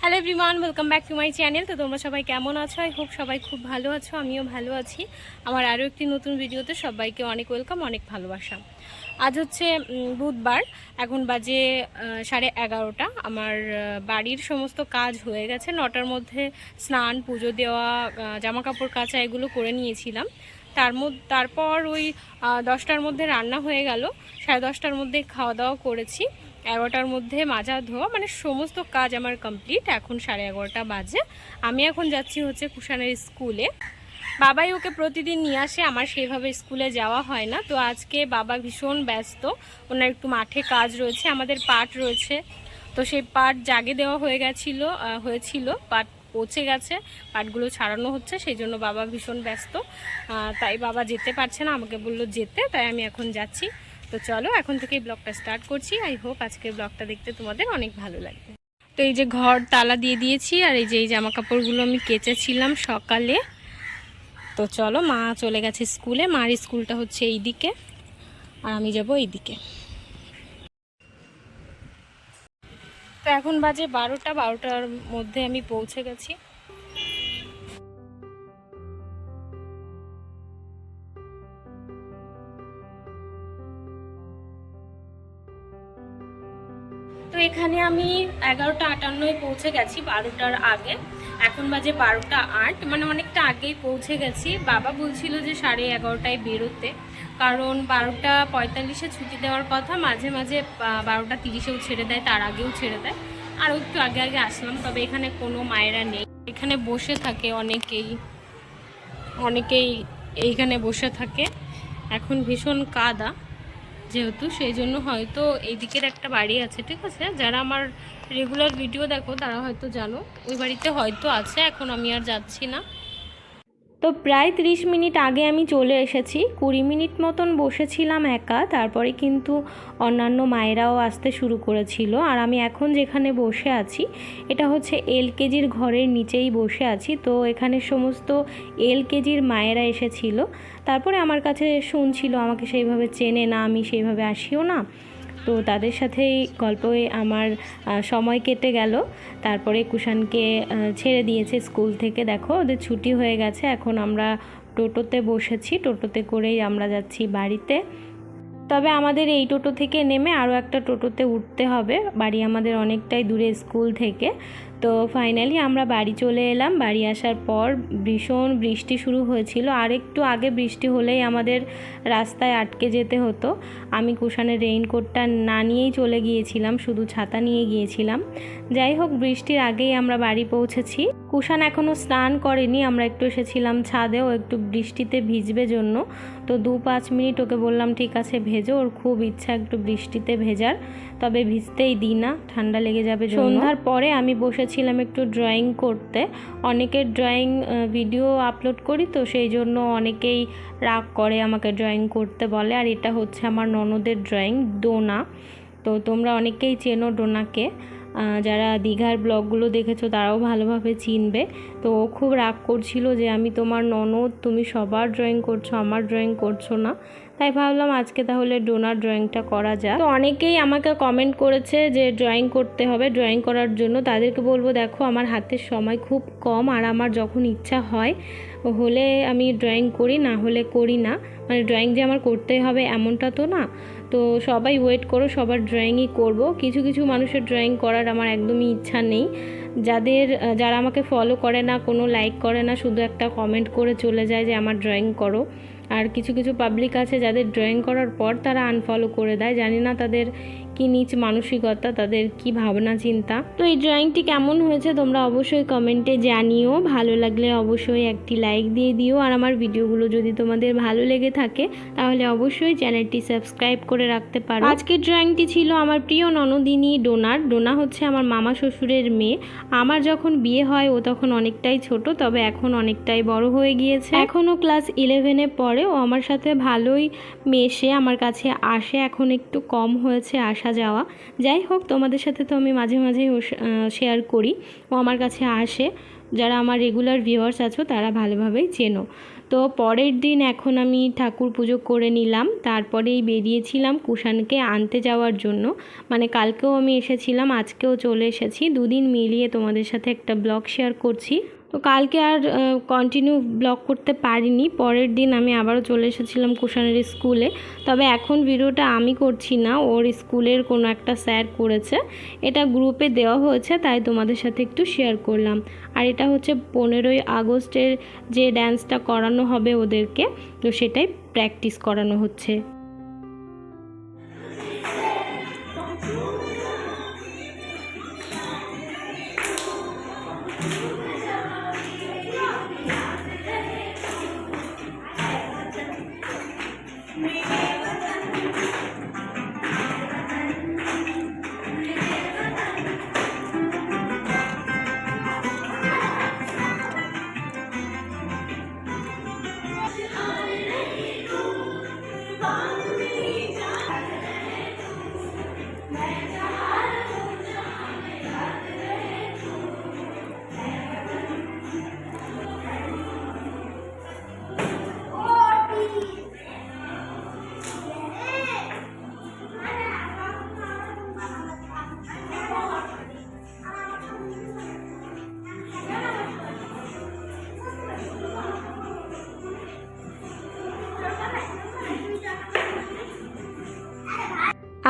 Hello everyone welcome back to my channel তো তোমরা সবাই কেমন আছো? আই হোপ সবাই খুব ভালো আছো, আমিও ভালো আছি। আমার আরও একটি নতুন ভিডিওতে সবাইকে অনেক ওয়েলকাম অনেক ভালোবাসা। আজ হচ্ছে বুধবার। এখন বাজে সাড়ে এগারোটা। আমার বাড়ির সমস্ত কাজ হয়ে গেছে। নটার মধ্যে স্নান, পুজো দেওয়া জামা কাপড় কাচা এগুলো করে নিয়েছিলাম। তার মধ্যে, তারপর ওই দশটার মধ্যে রান্না হয়ে গেল। সাড়ে দশটার মধ্যে খাওয়া দাওয়া করেছি। এগারোটার মধ্যে মাজা ধোয়া মানে সমস্ত কাজ আমার কমপ্লিট এখন সাড়ে এগারোটা বাজে। আমি এখন যাচ্ছি হচ্ছে কুষানের স্কুলে। বাবাই ওকে প্রতিদিন নিয়ে আসে, আমার সেভাবে স্কুলে যাওয়া হয় না। তো আজকে বাবা ভীষণ ব্যস্ত, ওনার একটু মাঠে কাজ রয়েছে, আমাদের পাট রয়েছে। তো সেই পাট জাগে দেওয়া হয়ে গেছিল হয়েছিল, পাট পচে গেছে, পাটগুলো ছাড়ানো হচ্ছে, সেই জন্য বাবা ভীষণ ব্যস্ত। তাই বাবা যেতে পারছে না, আমাকে বলল যেতে, তাই আমি এখন যাচ্ছি। তো চলো, এখন থেকে ব্লগটা স্টার্ট করছি। আই হোপ আজকের ব্লগটা দেখতে তোমাদের অনেক ভালো লাগবে। তো এই যে ঘর তালা দিয়ে দিয়েছি, আর এই যে এই জামা কাপড়গুলো আমি কেচেছিলাম সকালে। তো চলো, মা চলে গেছে স্কুলে। মার স্কুলটা হচ্ছে এই দিকে আর আমি যাব এই দিকে তো এখন বাজে বারোটা, বারোটার মধ্যে আমি পৌঁছে গেছি। এখানে আমি এগারোটা আটান্নয় পৌঁছে গেছি বারোটার আগে। এখন বাজে বারোটা আট মানে অনেকটা আগেই পৌঁছে গেছি। বাবা বলছিল যে সাড়ে এগারোটায় বেরোতে, কারণ বারোটা পঁয়তাল্লিশে ছুটি দেওয়ার কথা, মাঝে মাঝে বারোটা তিরিশেও ছেড়ে দেয়, তার আগেও ছেড়ে দেয়। আরও একটু আগে আগে আসলাম, তবে এখানে কোনো মায়েরা নেই। এখানে বসে থাকে অনেকেই অনেকেই এইখানে বসে থাকে। এখন ভীষণ কাদা। যেহেতু সেই জন্য হয়তো এই দিকের একটা বাড়ি আছে, ঠিক আছে? যারা আমার রেগুলার ভিডিও দেখো, তারা হয়তো জানো। ওই বাড়িতে হয়তো আছে, এখন আমি আর যাচ্ছি না। তো প্রায় ত্রিশ মিনিট আগে আমি চলে এসেছি। কুড়ি মিনিট মতন বসেছিলাম একা, তারপরে কিন্তু অন্যান্য মায়েরাও আসতে শুরু করেছিল। আর আমি এখন যেখানে বসে আছি, এটা হচ্ছে এলকেজির ঘরের নিচেই বসে আছি। তো এখানে সমস্ত এলকেজির মায়েরা এসেছিল। তারপরে আমার কাছে শুনছিল, আমাকে সেইভাবে চেনে না, আমি সেইভাবে আসিও না। তো তাদের সাথেই গল্পে আমার সময় কেটে গেল। তারপরে কুষাণকে ছেড়ে দিয়েছে স্কুল থেকে। দেখো, ওদের ছুটি হয়ে গেছে। এখন আমরা টোটোতে বসেছি। টোটোতে করেই আমরা যাচ্ছি বাড়িতে। তবে আমাদের এই টোটো থেকে নেমে আরও একটা টোটোতে উঠতে হবে। বাড়ি আমাদের অনেকটাই দূরে স্কুল থেকে। তো ফাইনালি আমরা বাড়ি চলে এলাম। বাড়ি আসার পর ভীষণ বৃষ্টি শুরু হয়েছিল। আর একটু আগে বৃষ্টি হলেই আমাদের রাস্তায় আটকে যেতে হতো। আমি কুষানের রেইনকোটটা না নিয়েই চলে গিয়েছিলাম, শুধু ছাতা নিয়ে গিয়েছিলাম। যাই হোক, বৃষ্টির আগেই আমরা বাড়ি পৌঁছেছি। কুষাণ এখনও স্নান করেনি, আমরা একটু এসেছিলাম ছাদেও একটু বৃষ্টিতে ভিজবে জন্য। তো দু পাঁচ মিনিট ওকে বললাম, ঠিক আছে, ভেজো, ওর খুব ইচ্ছা একটু বৃষ্টিতে ভেজার। তবে ভিজতেই দিই না, ঠান্ডা লেগে যাবে সন্ধ্যার পরে আমি বসেছিলাম একটু ড্রয়িং করতে। অনেকের ড্রয়িং ভিডিও আপলোড করি তো, সেই জন্য অনেকেই রাগ করে আমাকে ড্রয়িং করতে বলে। আর এটা হচ্ছে আমার ননদের ড্রয়িং ডোনা। তো তোমরা অনেকেই চেনো ডোনাকে। যারা দীঘার ব্লগগুলো দেখেছ তারাও ভালোভাবে চিনবে। তো ও খুব রাগ করছিল যে আমি তোমার ননদ, তুমি সবার ড্রয়িং করছ, আমার ড্রয়িং করছ না। তাই ভাবলাম আজকে তাহলে ডোনার ড্রয়িংটা করা যাক। তো অনেকেই আমাকে কমেন্ট করেছে যে ড্রয়িং করতে হবে ড্রয়িং করার জন্য। তাদেরকে বলব, দেখো, আমার হাতের সময় খুব কম আর আমার যখন ইচ্ছা হয়, হলে আমি ড্রয়িং করি, না হলে করি না। মানে ড্রয়িং যে আমার করতেই হবে এমনটা তো না। তো সবাই ওয়েট করো, সবার ড্রয়িংই করব। কিছু কিছু মানুষের ড্রয়িং করার আমার একদমই ইচ্ছা নেই। যাদের যারা আমাকে ফলো করে না, কোনো লাইক করে না, শুধু একটা কমেন্ট করে চলে যায় যে আমার ড্রয়িং করো। আর কিছু কিছু পাবলিক আছে যাদের ড্রয়িং করার পর তারা আনফলো করে দেয়। জানি না তাদের কি নিচ মানসিকতা, তাদের কি ভাবনা, চিন্তা? তো এই ড্রয়িংটি কেমন হয়েছে তোমরা অবশ্যই কমেন্টে জানিও। ভালো লাগলে অবশ্যই একটি লাইক দিয়ে দিও। আর আমার ভিডিওগুলো যদি তোমাদের ভালো লেগে থাকে, তাহলে অবশ্যই চ্যানেলটি সাবস্ক্রাইব করে রাখতে পারো। আজকের ড্রয়িংটি ছিল আমার প্রিয় ননদিনী ডোনার। ডোনা হচ্ছে আমার মামা শ্বশুরের মেয়ে। আমার যখন বিয়ে হয়, ও তখন অনেকটাই ছোট, তবে এখন অনেকটাই বড় হয়ে গিয়েছে। এখনও ক্লাস ইলেভেনে পড়ে। ও আমার সাথে ভালোই মেশে, আমার কাছে আসে। এখন একটু কম হয়েছে আসা যাওয়া। যাই হোক, তোমাদের সাথে তো আমি মাঝে মাঝে শেয়ার করি। ও আমার কাছে আসে। যারা আমার রেগুলার ভিউয়ার্স আছো, তারা ভালোভাবেই চেনো। তো পরের দিন এখন আমি ঠাকুর পুজো করে নিলাম। তারপরেই বেরিয়েছিলাম কুষাণকে আনতে যাওয়ার জন্য। মানে কালকেও আমি এসেছিলাম, আজকেও চলে এসেছি। দুদিন মিলিয়ে তোমাদের সাথে একটা ব্লগ শেয়ার করছি। তো কালকে আর কন্টিনিউ ব্লগ করতে পারিনি। পরের দিন আমি আবারও চলে এসেছিলাম কুষাণের স্কুলে। তবে এখন ভিডিওটা আমি করছি না, ওর স্কুলের কোনো একটা স্যার করেছে। এটা গ্রুপে দেওয়া হয়েছে, তাই তোমাদের সাথে একটু শেয়ার করলাম। আর এটা হচ্ছে পনেরোই আগস্টের যে ড্যান্সটা করানো হবে ওদেরকে, তো সেটাই প্র্যাকটিস করানো হচ্ছে।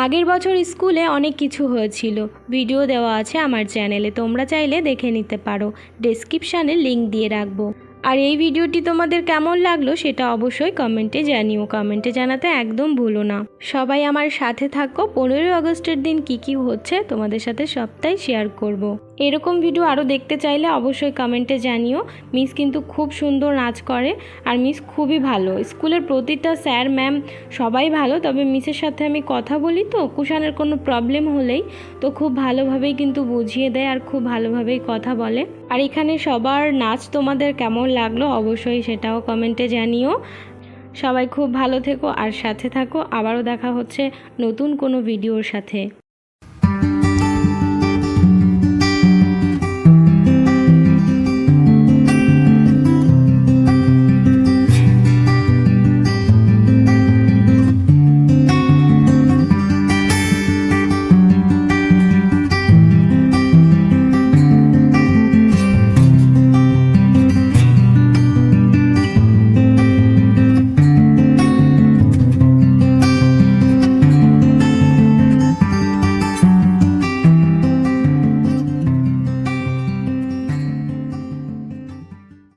আগের বছর স্কুলে অনেক কিছু হয়েছিল। ভিডিও দেওয়া আছে আমার চ্যানেলে, তোমরা চাইলে দেখে নিতে পারো। ডেসক্রিপশানে লিঙ্ক দিয়ে রাখব। আর এই ভিডিওটি তোমাদের কেমন লাগল সেটা অবশ্যই কমেন্টে জানিও। কমেন্টে জানাতে একদম ভুলো না। সবাই আমার সাথে থাকো। পনেরোই আগস্টের দিন কি কি হচ্ছে তোমাদের সাথে সবটাই শেয়ার করব। এরকম ভিডিও আরও দেখতে চাইলে অবশ্যই কমেন্টে জানিও। মিস কিন্তু খুব সুন্দর নাচ করে আর মিস খুবই ভালো। স্কুলের প্রতিটা স্যার, ম্যাম সবাই ভালো, তবে মিসের সাথে আমি কথা বলি তো কুষাণের কোনো প্রবলেম হলেই তো খুব ভালোভাবেই কিন্তু বুঝিয়ে দেয় আর খুব ভালোভাবেই কথা বলে। আর এখানে সবার নাচ তোমাদের কেমন লাগল অবশ্যই সেটাও কমেন্টে জানিও। সবাই খুব ভালো থেকো আর সাথে থাকো। আবারও দেখা হচ্ছে নতুন কোনো ভিডিওর সাথে।